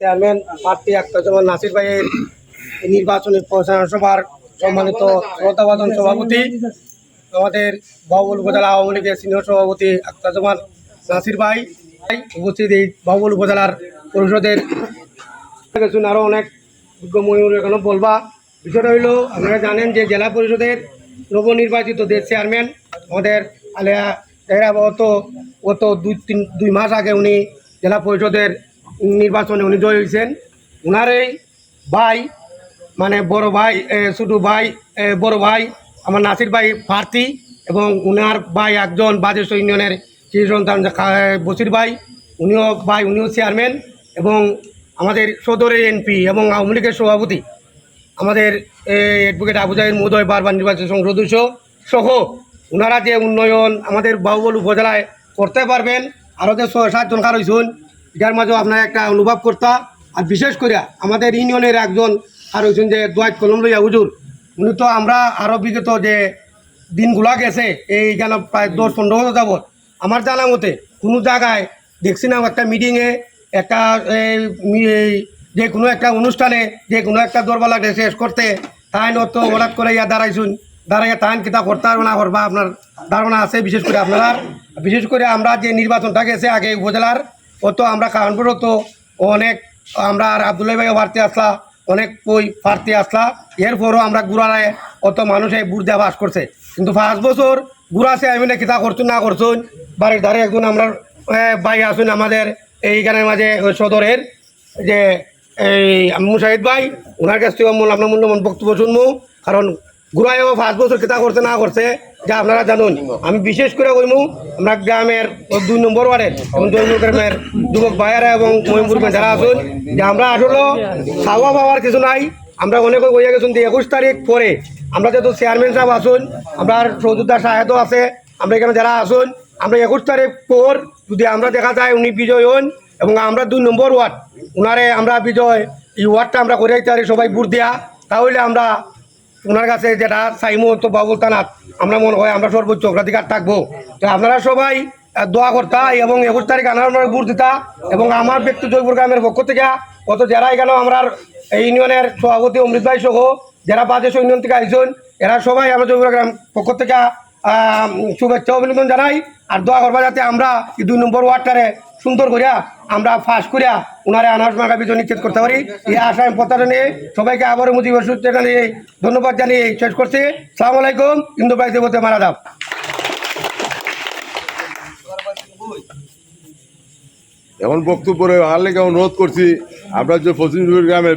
Chairman, প্রার্থী আক্তারুজ্জামান নাসির ভাইয়ের নির্বাচনী পৌঁছানো সভার সম্মানিত শ্রদ্ধাবাদন সভাপতি, আমাদের বাহুবল উপজেলা আওয়ামী লীগের সিনিয়র সভাপতি আক্তারুজ্জামান নাসির ভাই উপস্থিত এই বাহুবল উপজেলার পরিষদের। আরও অনেক যোগ্য ময়ূর এখানে বলবা। বিষয়টা হইল, আপনারা জানেন যে জেলা পরিষদের নবনির্বাচিত দেশ চেয়ারম্যান আমাদের আলিয়া এরা গত গত দুই তিন, দুই মাস আগে উনি জেলা পরিষদের নির্বাচনে উনি জয় হয়েছেন। ওনার এই ভাই মানে বড় ভাই ছোটো ভাই বড় ভাই, আমার নাসির ভাই প্রার্থী এবং উনার ভাই একজন বাজেশ ইউনিয়নের কৃষি সন্তান বসির ভাই। উনিও ভাই উনিও চেয়ারম্যান এবং আমাদের সদরের এনপি এবং আওয়ামী লীগের সভাপতি। আমাদের অ্যাডভোকেট আবু জাহির মহোদয় বারবার নির্বাচন সংসদ সদস্য সহ ওনারা যে উন্নয়ন আমাদের বাহুবল উপজেলায় করতে পারবেন আরও যে ছয় সাতজন কার হয়েছেন এটার মাঝেও আপনার একটা অনুভব করতা। আর বিশেষ করে আমাদের ইউনিয়নের একজন আর হয়েছেন যে দোয়াত কলম লইয়া হুজুর, উনি তো আমরা আরও বিগত যে দিনগুলা গেছে, এই গেল প্রায় দশ পনেরো বছর যাবৎ, আমার জানা মতে কোনো জায়গায় দেখছি না, একটা মিটিংয়ে একটা যে কোনো একটা অনুষ্ঠানে, যে কোনো একটা দরবালা শেষ করতে তাই নত হঠাৎ করে ইয়া দাঁড়াইছুন, দাঁড়াইয়া তাই কিতা করতে পারব না করবা, আপনার ধারণা আছে বিশেষ করে আপনারা। বিশেষ করে আমরা যে নির্বাচনটা গেছে আগে উপজেলার অত আমরা কারণপুর তো অনেক আমরা আর আবদুল্লাহ ভাই প্রার্থী আসলা, অনেক কই প্রার্থী আসলা। এরপরও আমরা গুড়ারায় অত মানুষে বুড় দেওয়া বাস করছে। কিন্তু পাঁচ বছর গুড়াছে আমি না কিতা করছুন, না করছুন, বাড়ির ধারে একজন আমরা ভাই আসুন আমাদের এইখানের মাঝে সদরের, যে এই মুশাহিদ ভাই, ওনার কাছ থেকে আপনার মূল্যবান বক্তব্য শুনব। কারণ গুড়াইও পাঁচ বছর কিতা করছে, না করছে, যা আপনারা জানুন। আমি বিশেষ করে কইমু, আমরা গ্রামের দুই নম্বর ওয়ার্ডের এবং জৈন গ্রামের যুবক ভাইয়ারা এবং মহিমপুর যারা আসুন যে আমরা আসলে খাওয়া পাওয়ার কিছু নাই। আমরা অনেকে কইয়া গেছুন যে একুশ তারিখ পরে। আমরা যেহেতু চেয়ারম্যান সাহেব আসুন আমরা সৌজুদ্দার সাহেবও আছে, আমরা এখানে যারা আসুন আমরা একুশ তারিখ পর যদি আমরা দেখা যায় উনি বিজয় হন এবং আমরা দুই নম্বর ওয়ার্ড, উনারে আমরা বিজয়, এই ওয়ার্ডটা আমরা করে দিতে পারি সবাই বুট দেয়া, তাহলে আমরা ওনার কাছে যেটা চাইমু তো বাবুল তানাত আমরা মনে হয় আমরা সর্বোচ্চ অগ্রাধিকার থাকব। তো আপনারা সবাই দোয়া করতা এবং একুশ তারিখ আনার বুট দিতা এবং আমার ব্যক্তি জয়পুর গ্রামের পক্ষ থেকে, অত যারা এখানে আমরা এই ইউনিয়নের সভাপতি অমৃত ভাই সহ, যারা বাজেশ ইউনিয়ন থেকে আইসুন এরা সবাই আমরা জয়পুর গ্রাম পক্ষ থেকে শুভেচ্ছা অভিনন্দন জানাই। আর দোয়া করবা যাতে আমরা দুই নম্বর ওয়ার্ডটারে সুন্দর করিয়া আমরা ফাঁস করিয়া ওনারে মার্কা বিজয় নিশ্চিত করতে পারি। এই আশা আমি প্রত্যাশা নিয়ে সবাইকে আবারও মুদি সূত্রে নিয়ে ধন্যবাদ জানিয়ে শেষ করছি। সালাম আলাইকুম, ইন্দু ভাই দেবতে মারা দাও এখন বক্তব্য হার লেগে অনুরোধ করছি আমরা যে পশ্চিম গ্রামের